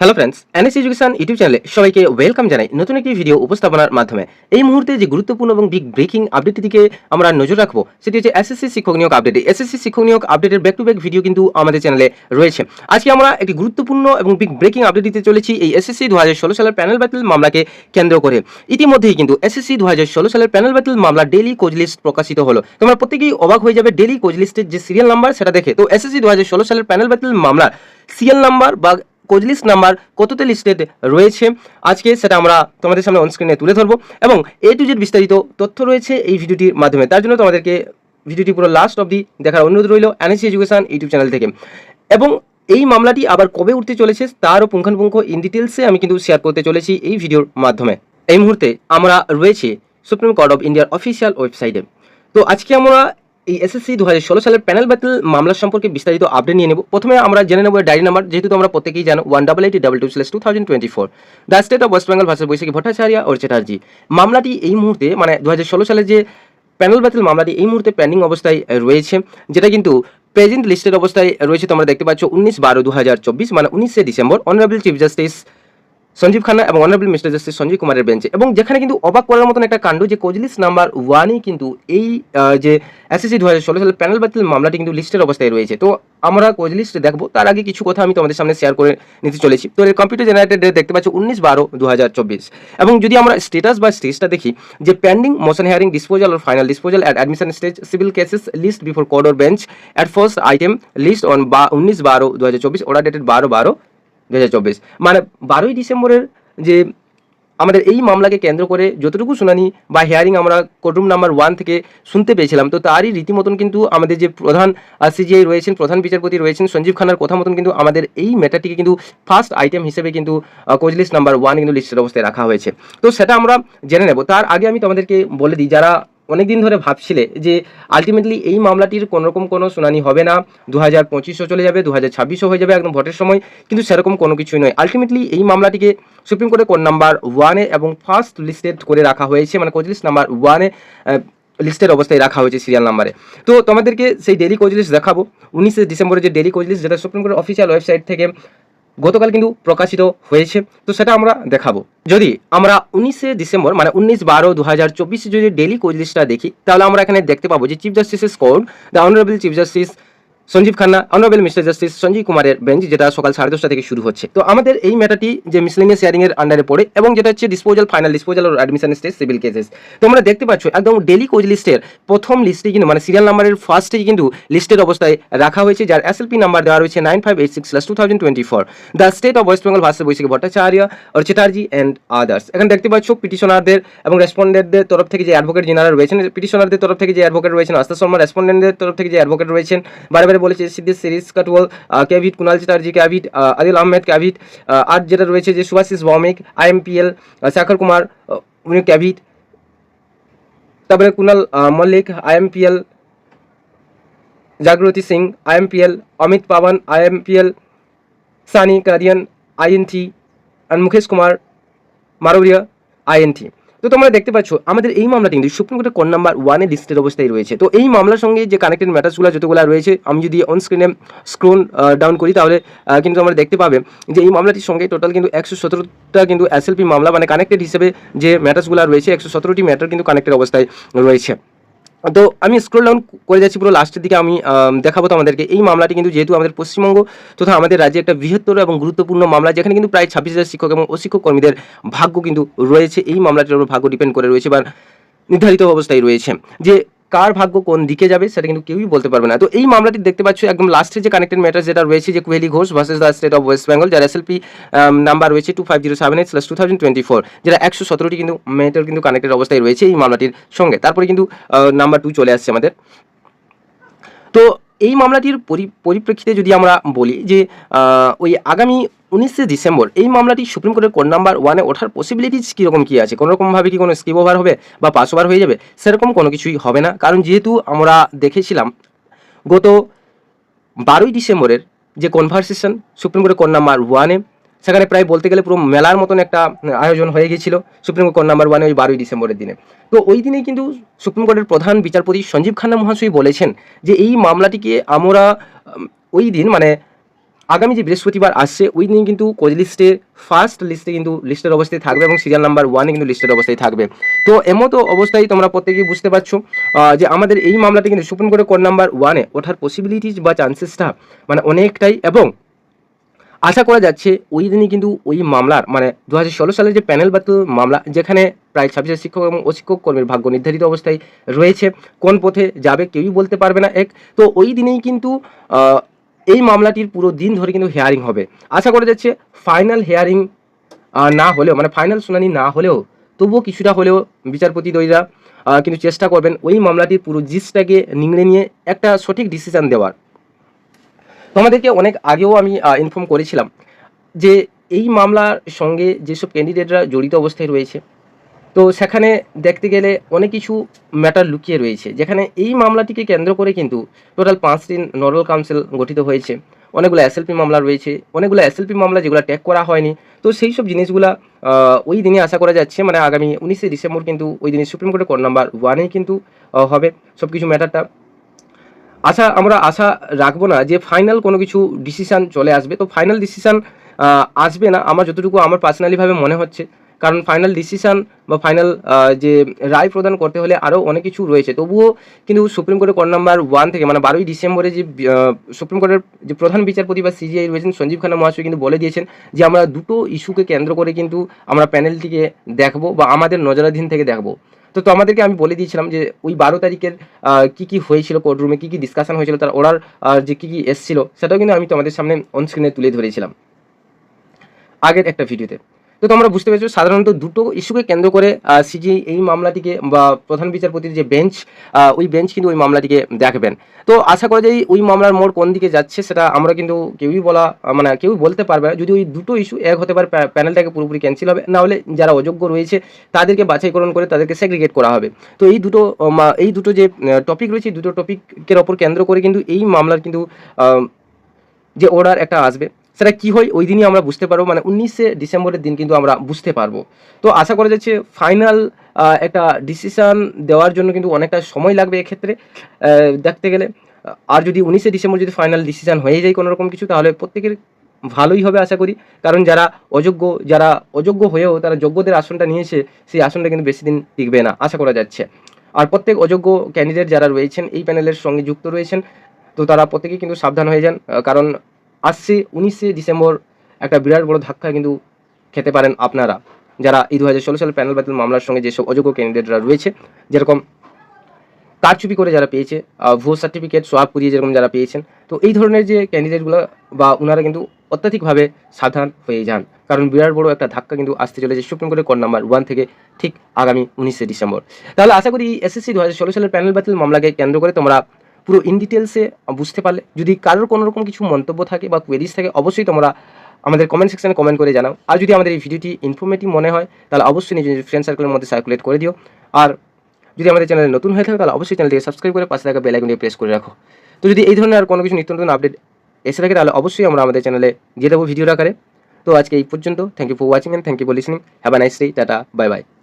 Hello friends NS education YouTube চ্যানেলে সবাইকে welcome জানাই নতুন একটি ভিডিও উপস্থাপনার মাধ্যমে। এই মুহূর্তে যে গুরুত্বপূর্ণ এবং বিগ ব্রেকিং আপডেটটির দিকে আমরা নজর রাখব, সেটি হচ্ছে এসএসসি শিক্ষক নিয়োগ আপডেট এসএসসি শিক্ষক নিয়োগ আপডেটের ব্যাক টু ব্যাক ভিডিও কিন্তু আমাদের চ্যানেলে রয়েছে। আজকে আমরা একটি গুরুত্বপূর্ণ এবং বিগ ব্রেকিং আপডেট দিতে চলেছি এই এসএসসি দু হাজার ষোলো সালের প্যানেল ব্যাটেল মামলাকে কেন্দ্র করে। ইতিমধ্যেই কিন্তু এসএসসি দু হাজার ষোলো সালের প্যানেল ব্যাটেল মামলা ডেলি কোচ লিস্ট প্রকাশিত হলো। তোমরা প্রত্যেকেই অবাক হয়ে যাবে ডেলি কোচ লিস্টের যে সিরিয়াল নাম্বার সেটা দেখে। তো এসএসসি দু হাজার ষোলো সালের প্যানেল ব্যাটেল মামলার সিরিয়াল নাম্বার বা কোচ লিস্ট নাম্বার কততে লিস্টেড রয়েছে। আজকে সেটা আমরা তোমাদের সামনে অনস্ক্রিনে তুলে ধরবো এবং এ টু জেড বিস্তারিত তথ্য রয়েছে এই ভিডিওটির মাধ্যমে। তার জন্য তোমাদেরকে ভিডিওটি পুরো লাস্ট অবধি দেখার অনুরোধ রইল এনএসি এডুকেশন ইউটিউব চ্যানেল থেকে। এবং এই মামলাটি আবার কবে উঠতে চলেছে তারও পুঙ্খানুপুঙ্খ ইন ডিটেলসে আমি কিন্তু শেয়ার করতে চলেছি এই ভিডিওর মাধ্যমে। এই মুহূর্তে আমরা রয়েছি সুপ্রিম কোর্ট অফ ইন্ডিয়ার অফিসিয়াল ওয়েবসাইটে তো আজকে আমরা এই এসএসসি দু হাজার ষোলো সালের প্যানেল ব্যাটেল মামলা সম্পর্কে বিস্তারিত আপডেট নিয়ে নেব। প্রথমে আমরা জেনে নেব ডায়রি নাম্বার যেহেতু আমরা প্রত্যেকেই জানো one double eight double two slash two thousand twenty four the state of West Bengal versus Baishakhi Bhattacharya or Chatterjee মামলাটি এই মুহূর্তে মানে দু হাজার ষোলো সালে যে প্যানেল ব্যাটেল মামলাটি এই মুহূর্তে পেন্ডিং অবস্থায় রয়েছে। যেটা কিন্তু প্রেজেন্ট লিস্টেড অবস্থায় রয়েছে, তোমরা দেখতে পাচ্ছ, উনিশ বারো দু মানে উনিশে December. Honourable chief justice Sanjiv Khanna এবং অনারেবল মিস্টার জাস্টিস সঞ্জীব কুমারের বেঞ্চে। এবং যেখানে কিন্তু অবাক করার মতন একটা কাণ্ড যে কোজলিস নাম্বার ওয়ানই কিন্তু এই যে এসএসসি দু হাজার ষোলো সালের প্যানেল বাতিল মামলাটি কিন্তু লিস্টের অবস্থায় রয়েছে। তো আমরা কোজলিস্ট দেখব, তার আগে কিছু কথা আমি তোমাদের সামনে শেয়ার করে নিতে চলেছি। তো এর কম্পিউটার জেনারেটেড দেখতে পাচ্ছি উনিশ বারো দু হাজার চব্বিশ। এবং যদি আমরা স্টেটাস বা স্টেজটা দেখি, যে pending motion hearing disposal or final disposal at admission stage civil cases list before court or bench at first item list on বা উনিশ বারো দু হাজার চব্বিশ অর্ডার ডেটেড বারো বারো দু হাজার চব্বিশ। মানে বারোই ডিসেম্বরের যে আমাদের এই মামলাকে কেন্দ্র করে যতটুকু শুনানি বা হিয়ারিং আমরা কোর্টরুম নাম্বার ওয়ান থেকে শুনতে পেয়েছিলাম, তো তারই রীতিমতন কিন্তু আমাদের যে প্রধান সিজিআই রয়েছেন, প্রধান বিচারপতি রয়েছেন সঞ্জীব খান্নার কথা মতন কিন্তু আমাদের এই ম্যাটারটিকে কিন্তু ফার্স্ট আইটেম হিসেবে কিন্তু কোচ লিস্ট নাম্বার ওয়ান কিন্তু লিস্টের অবস্থায় রাখা হয়েছে। তো সেটা আমরা জেনে নেব। তার আগে আমি তোমাদেরকে বলে দিই, যারা অনেকদিন ধরে ভাবছিলে যে আলটিমেটলি এই মামলাটির কোনোরকম কোনো শুনানি হবে না দু হাজার পঁচিশও চলে যাবে দু হাজার ছাব্বিশও হয়ে যাবে একদম ভোটের সময়, কিন্তু সেরকম কোনো কিছুই নয়। আলটিমেটলি এই মামলাটিকে সুপ্রিম কোর্টে কোন নাম্বার ওয়ানে এবং ফার্স্ট লিস্টেড করে রাখা হয়েছে মানে কোচ লিস্ট নাম্বার ওয়ানে লিস্টের অবস্থায় রাখা হয়েছে সিরিয়াল নাম্বারে তো তোমাদেরকে সেই ডেলি কোচ লিস্ট দেখাবো। উনিশে ডিসেম্বরের যে ডেলি কোচ যেটা সুপ্রিম কোর্টের অফিসিয়াল ওয়েবসাইট থেকে গতকাল কিন্তু প্রকাশিত হয়েছে। তো সেটা আমরা দেখাবো। যদি আমরা উনিশে ডিসেম্বর মানে উনিশ বারো দু হাজার চব্বিশে যদি ডেলি কোচ লিস্টটা দেখি, তাহলে আমরা এখানে দেখতে পাবো যে চিফ জাস্টিসের score the honourable chief justice Sanjiv Khanna honourable mister justice Sanjiv কুমারের বেঞ্চ যেটা সকাল সাড়ে দশটা থেকে শুরু হচ্ছে। তো আমাদের এই ম্যাটারটি যে মিসলিনিয়াস শেয়ারিং এর আন্ডারে পড়ে, এবং যেটা হচ্ছে disposal final disposal admission stage civil cases তোমরা দেখতে পাচ্ছ, একদম ডেলি কোচ লিস্টের প্রথম লিস্টে কিন্তু মানে সিরিয়াল নাম্বারের ফার্স্টেই কিন্তু লিস্টের অবস্থায় রাখা হয়েছে, যার এসএলপি নাম্বার দেওয়া রয়েছে nine five eight six plus two thousand twenty four the state of West Bengal versus Baishakhi Bhattacharya R Chatterjee and others এখানে দেখতে পাচ্ছ পিটিশনারদের এবং রেসপন্ডেন্টদের তরফ থেকে যে অ্যাডভোকেট জেনারেল রয়েছেন পিটিশনারদের তরফ থেকে যে অ্যাডভোকেট রয়েছেন আস্তা শর্মা রেসপন্ডেন্টদের তরফ থেকে যে অ্যাডভোকেট রয়েছেন বারে বারে বলেছে সিদ্দিস সিরিজ কাটওয়াল caveat, Kunal Chatterjee, caveat Adil Ahmed, caveat আর যেটা রয়েছে যে সুভাশিস ভৌমিক, আইএমপিএল শেখর কুমার উনি ক্যাভিট। তারপরে Kunal Mallick, IMPL, Jagriti Singh, IMPL, Amit Pawan IMPL, Sunny Kadian INT আর মুকেশ কুমার, মারোরিয়া আইএনটি তো তোমরা দেখতে পাচ্ছ, আমাদের এই মামলা কিন্তু সুপ্রিম কোর্টের কোন নাম্বার ওয়ানে লিস্টের অবস্থায় রয়েছে। তো এই মামলার সঙ্গে যে কানেক্টেড ম্যাটার্সগুলো যতগুলো রয়েছে, আমি যদি অন স্ক্রিনে স্ক্রোল ডাউন করি, তাহলে কিন্তু আমরা দেখতে পাবে যে এই মামলাটির সঙ্গে টোটাল কিন্তু একশো সতেরোটা কিন্তু এসএলপি মামলা মানে কানেক্টেড হিসেবে যে ম্যাটার্সগুলো রয়েছে, একশো সতেরোটি ম্যাটার কিন্তু কানেক্টেড অবস্থায় রয়েছে। তো আমি স্ক্রোল ডাউন করে যাচ্ছি পুরো লাস্টের দিকে, আমি দেখাবো তোমাদেরকে। এই মামলাটি কিন্তু যেহেতু আমাদের পশ্চিমবঙ্গ, তথা আমাদের রাজ্যে একটা বৃহত্তর এবং গুরুত্বপূর্ণ মামলা, যেখানে কিন্তু প্রায় ছাব্বিশ হাজার শিক্ষক এবং অশিক্ষক কর্মীদের ভাগ্য কিন্তু রয়েছে। এই মামলাটির উপর ভাগ্য ডিপেন্ড করে রয়েছে বা নির্ধারিত অবস্থায় রয়েছে। যে কার ভাগ্য কোন দিকে যাবে সেটা কিন্তু কেউই বলতে পারবে না। তো এই মামলাটি দেখতে পাচ্ছ, একদম লাস্টে যে কানেক্টেড ম্যাটার যেটা রয়েছে যে Kuheli Ghosh versus the state of West Bengal যার এসএলপি নাম্বার রয়েছে two five zero seven eight slash two thousand twenty four যেটা একশো সতেরোটি কিন্তু ম্যাটার কিন্তু কানেক্টেড অবস্থায় রয়েছে এই মামলাটির সঙ্গে। তারপরে কিন্তু নাম্বার টু চলে আসছে আমাদের। তো এই মামলাটির পরি- পরিপ্রেক্ষিতে যদি আমরা বলি যে ওই আগামী উনিশে ডিসেম্বর এই মামলাটি সুপ্রিম কোর্টের কোর্ট নাম্বার ওয়ানে ওঠার পসিবিলিটিস কীরকম কী আছে? কোনোরকমভাবে কি কোনো স্কিপ ওভার হবে বা পাস ওভার হয়ে যাবে? সেরকম কোনো কিছুই হবে না। কারণ যেহেতু আমরা দেখেছিলাম গত বারোই ডিসেম্বরের যে কনভারসেশন সুপ্রিম কোর্টের কোর্ট নাম্বার ওয়ানে সেখানে প্রায় বলতে গেলে পুরো মেলার মতন একটা আয়োজন হয়ে গিয়েছিল সুপ্রিম কোর্ট নাম্বার ওয়ানে ওই বারোই ডিসেম্বরের দিনে। তো ওই দিনেই কিন্তু সুপ্রিম কোর্টের প্রধান বিচারপতি সঞ্জীব খান্না মহাশয় বলেছেন যে এই মামলাটিকে আমরা ওই দিন মানে আগামী যে বৃহস্পতিবার আসছে, ওই দিন কিন্তু কোচ লিস্টে ফার্স্ট লিস্টে কিন্তু লিস্টের অবস্থায় থাকবে এবং সিরিয়াল নাম্বার ওয়ানে কিন্তু লিস্টের অবস্থায় থাকবে। তো এমতো অবস্থায় তোমরা প্রত্যেকেই বুঝতে পারছ যে আমাদের এই মামলাটি কিন্তু সুপ্রিম কোর্টের কোর্ট নাম্বার ওয়ানে ওঠার পসিবিলিটিস বা চান্সেসটা মানে অনেকটাই এবং আশা করা যাচ্ছে ওই দিনই কিন্তু ওই মামলার মানে দু হাজার ষোলো সালের যে প্যানেল বাতিল মামলা, যেখানে প্রায় ছাব্বিশ শিক্ষক এবং অশিক্ষক কর্মীর ভাগ্য নির্ধারিত অবস্থায় রয়েছে, কোন পথে যাবে কেউই বলতে পারবে না এক। তো ওই দিনেই কিন্তু এই মামলাটির পুরো দিন ধরে কিন্তু হেয়ারিং হবে। আশা করা যাচ্ছে ফাইনাল হেয়ারিং না হলেও মানে ফাইনাল শুনানি না হলেও, তবুও কিছুটা হলেও বিচারপতি দইরা কিন্তু চেষ্টা করবেন ওই মামলাটির পুরো জিসটাকে নিংড়ে নিয়ে একটা সঠিক ডিসিশন দেওয়ার। তোমাদেরকে অনেক আগেও আমি ইনফর্ম করেছিলাম যে এই মামলার সঙ্গে যেসব ক্যান্ডিডেটরা জড়িত অবস্থায় রয়েছে, তো সেখানে দেখতে গেলে অনেক কিছু ম্যাটার লুকিয়ে রয়েছে। যেখানে এই মামলাটিকে কেন্দ্র করে কিন্তু টোটাল পাঁচটি নডাল কাউন্সিল গঠিত হয়েছে। অনেকগুলো এসএলপি মামলা রয়েছে, অনেকগুলো এসএলপি মামলা যেগুলো ট্যাগ করা হয়নি। তো সেই সব জিনিসগুলা ওই দিনে আশা করা যাচ্ছে মানে আগামী উনিশে ডিসেম্বর কিন্তু ওই দিনে সুপ্রিম কোর্টের কোর্ট নাম্বার ওয়ানেই কিন্তু হবে সব কিছু ম্যাটারটা আশা আমরা আশা রাখব না যে ফাইনাল কোনো কিছু ডিসিশান চলে আসবে। তো ফাইনাল ডিসিশান আসবে না। আমার যতটুকু আমার পার্সোনালিভাবে মনে হচ্ছে। কারণ ফাইনাল ডিসিশান বা ফাইনাল যে রায় প্রদান করতে হলে আরও অনেক কিছু রয়েছে। তবুও কিন্তু সুপ্রিম কোর্টের কোর্ট নাম্বার ওয়ান থেকে মানে বারোই ডিসেম্বরে যে সুপ্রিম কোর্টের যে প্রধান বিচারপতি বা সিজিআই রয়েছেন সঞ্জীব খান্না মহাশয় কিন্তু বলে দিয়েছেন যে, আমরা দুটো ইস্যুকে কেন্দ্র করে কিন্তু আমরা প্যানেলটিকে দেখব বা আমাদের নজরাধীন থেকে দেখব। তো তো আমাদেরকে আমি বলে দিয়েছিলাম যে, ওই বারো তারিখের কি কি হয়েছিল কোর্টরুমে কী কী ডিসকাশন হয়েছিল, তার ওরার যে কী কী এসছিল, সেটাও কিন্তু আমি তোমাদের সামনে অনস্ক্রিনে তুলে ধরেছিলাম। আগের একটা ভিডিওতে তো তোমরা বুঝতে পেরেছ, সাধারণত দুটো ইস্যুকে কেন্দ্র করে সিজিআই এই মামলাটিকে বা প্রধান বিচারপতির যে বেঞ্চ ওই বেঞ্চ কিন্তু ওই মামলাটিকে দেখবেন। তো আশা করা যায় ওই মামলার মোড় কোন দিকে যাচ্ছে সেটা আমরা কিন্তু কেউই বলা মানে কেউই বলতে পারবে না। যদি ওই দুটো ইস্যু এক হতে পারে প্যানেলটাকে পুরোপুরি ক্যান্সেল হবে, না হলে যারা অযোগ্য রয়েছে, তাদেরকে বাছাইকরণ করে তাদেরকে সেগ্রিগেট করা হবে। তো এই দুটো এই দুটো যে টপিক রয়েছে দুটো টপিকের ওপর কেন্দ্র করে কিন্তু এই মামলার কিন্তু যে অর্ডার একটা আসবে। সেটা কি হয়, ওই দিনই আমরা বুঝতে পারব। মানে উনিশে ডিসেম্বরের দিন কিন্তু আমরা বুঝতে পারব। তো আশা করা যাচ্ছে ফাইনাল একটা ডিসিশান দেওয়ার জন্য কিন্তু অনেকটা সময় লাগবে এক্ষেত্রে। দেখতে গেলে, আর যদি উনিশে ডিসেম্বর যদি ফাইনাল ডিসিশান হয়ে যায় কোনো রকম কিছু, তাহলে প্রত্যেকের ভালোই হবে আশা করি। কারণ যারা অযোগ্য যারা অযোগ্য হয়েও তারা যোগ্যদের আসনটা নিয়েছে, সেই আসনটা কিন্তু বেশি দিন টিকবে না, আশা করা যাচ্ছে। আর প্রত্যেক অযোগ্য ক্যান্ডিডেট যারা রয়েছেন, এই প্যানেলের সঙ্গে যুক্ত রয়েছেন, তো তারা প্রত্যেকেই কিন্তু সাবধান হয়ে যান। কারণ আসছে উনিশে ডিসেম্বর একটা বিরাট বড় ধাক্কা কিন্তু খেতে পারেন আপনারা। যারা এই দু সালের প্যানেল বাতিল মামলার সঙ্গে যেসব অযোগ্য ক্যান্ডিডেটরা রয়েছে, যেরকম কারচুপি করে যারা পেয়েছে ভুয়ো সার্টিফিকেট সোয়াব করিয়ে যেরকম যারা পেয়েছেন, তো এই ধরনের যে ক্যান্ডিডেটগুলো বা ওনারা কিন্তু অত্যাধিকভাবে সাবধান হয়ে যান। কারণ বিরাট বড় একটা ধাক্কা কিন্তু আসতে চলেছে সুপ্রিম কোর্টের কোর্ট নাম্বার ওয়ান থেকে ঠিক আগামী উনিশে ডিসেম্বর। তাহলে আশা করি এসএসসি দু হাজার ষোলো সালের প্যানেল বাতিল মামলাকে কেন্দ্র করে তোমরা পুরো ইন ডিটেলসে বুঝতে পারলে। যদি কারোর কোনো রকম কিছু মন্তব্য থাকে বা কোয়েরিজ থাকে, অবশ্যই তোমরা আমাদের কমেন্ট সেকশনে কমেন্ট করে জানাও। আর যদি আমাদের এই ভিডিওটি ইনফরমেটিভ মনে হয়, তাহলে অবশ্যই নিজের ফ্রেন্ড সার্কেলের মধ্যে সার্কুলেট করে দিও। আর যদি আমাদের চ্যানেলে নতুন হয়ে থাকে, তাহলে অবশ্যই চ্যানেলটিকে সাবস্ক্রাইব করে পাশে থাকা বেল আইকনটি প্রেস করে রাখো। তো যদি এই ধরনের আর কোনো কিছু নিত্য নতুন আপডেট এসে থাকে, তাহলে অবশ্যই আমরা আমাদের চ্যানেলে দিয়ে দেবো ভিডিওর আকারে। তো আজকে এই পর্যন্ত। Thank you for watching and thank you for listening have a nice day tata bye bye